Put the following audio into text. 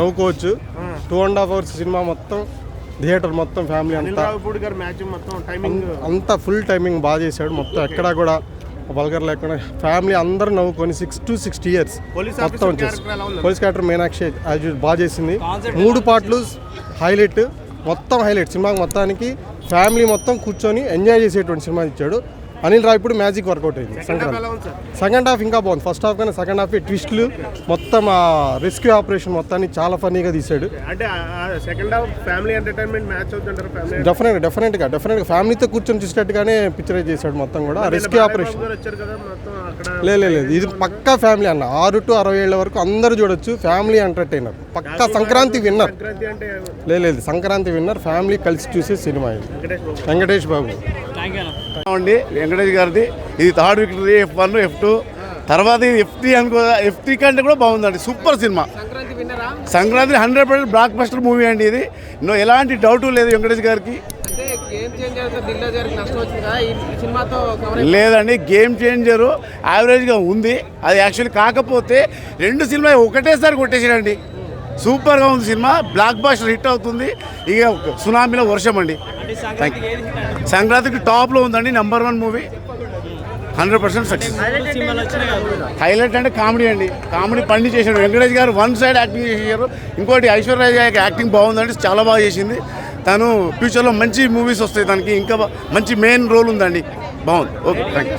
నవ్వుకోవచ్చు. Two and half hours cinema మొత్తం theatre మొత్తం family అంతా. రావిపూడి గారి మ్యాచ్ మొత్తం టైమింగ్ అంతా ఫుల్ టైమింగ్ బాగా చేశాడు మొత్తం. ఎక్కడా కూడా బల్గర్ లేకుండా ఫ్యామిలీ అందరూ నవ్వుకొని six to sixty years police మొత్తం ఆఫీసర్ వచ్చేసి. పోలీస్ క్యారెక్టర్ మీనాక్షి బాగా చేసింది. మూడు పాటలు హైలైట్ మొత్తం హైలైట్ సినిమాకి మొత్తానికి ఫ్యామిలీ మొత్తం కూర్చొని ఎంజాయ్ చేసేటువంటి సినిమా ఇచ్చాడు. అనిల్ రావిపూడి మ్యాజిక్ వర్కౌట్ అయింది. సంక్రాంతి సెకండ్ హాఫ్ ఇంకా బాగుంది. ఫస్ట్ హాఫ్ కానీ సెకండ్ హాఫ్ ట్విస్ట్లు మొత్తం ఆ రెస్క్యూ ఆపరేషన్ మొత్తాన్ని చాలా ఫన్నీగా తీశాడు. అంటే second half family entertainment match అవుతుంటారు డెఫినెట్ డెఫినెట్గా డెఫినెట్గా ఫ్యామిలీతో కూర్చొని చూసినట్టుగానే పిక్చరైజ్ చేశాడు మొత్తం కూడా. రెస్క్యూ ఆపరేషన్ లేదు లేదు, ఇది పక్కా ఫ్యామిలీ అన్న. ఆరు టు అరవై ఏళ్ళ వరకు అందరూ చూడొచ్చు. ఫ్యామిలీ ఎంటర్టైనర్ పక్కా సంక్రాంతి విన్నర్ లేదు సంక్రాంతి విన్నర్ ఫ్యామిలీ కలిసి చూసే సినిమా ఇది. వెంకటేష్ బాబు. అండి వెంకటేష్ గారిది. ఇది third victory F one F two తర్వాత ఇది ఎఫ్టీ అనుకో ఎఫ్టీ కంటే కూడా బాగుందండి. Super cinema. Sankranti hundred percent blockbuster movie అండి ఇది. నో ఎలాంటి డౌట్ లేదు వెంకటేష్ గారికి. అంటే గేమ్ చేంజర్ దిల్లో గారికి నష్టం వచ్చింది? కదా ఈ సినిమాతో కవర్ లేదండి గేమ్ చేంజర్ యావరేజ్గా ఉంది. అది యాక్చువల్లీ కాకపోతే రెండు సినిమా ఒకటేసారి కొట్టేసాడండి సూపర్గా ఉంది సినిమా. బ్లాక్ బాస్టర్ హిట్ అవుతుంది. ఇక సునామీలో వర్షం అండి. సంక్రాంతికి టాప్లో ఉందండి number one movie hundred percent success highlight అంటే కామెడీ అండి. కామెడీ పండి చేశాడు. వెంకటేష్ గారు వన్ సైడ్ యాక్టింగ్ చేశారు. ఇంకోటి ఐశ్వర్య రాయ్ యాక్టింగ్ బాగుందండి. చాలా బాగా చేసింది. తను ఫ్యూచర్లో మంచి మూవీస్ వస్తాయి తనకి. ఇంకా మంచి మెయిన్ రోల్ ఉందండి. బాగుంది. Okay thank you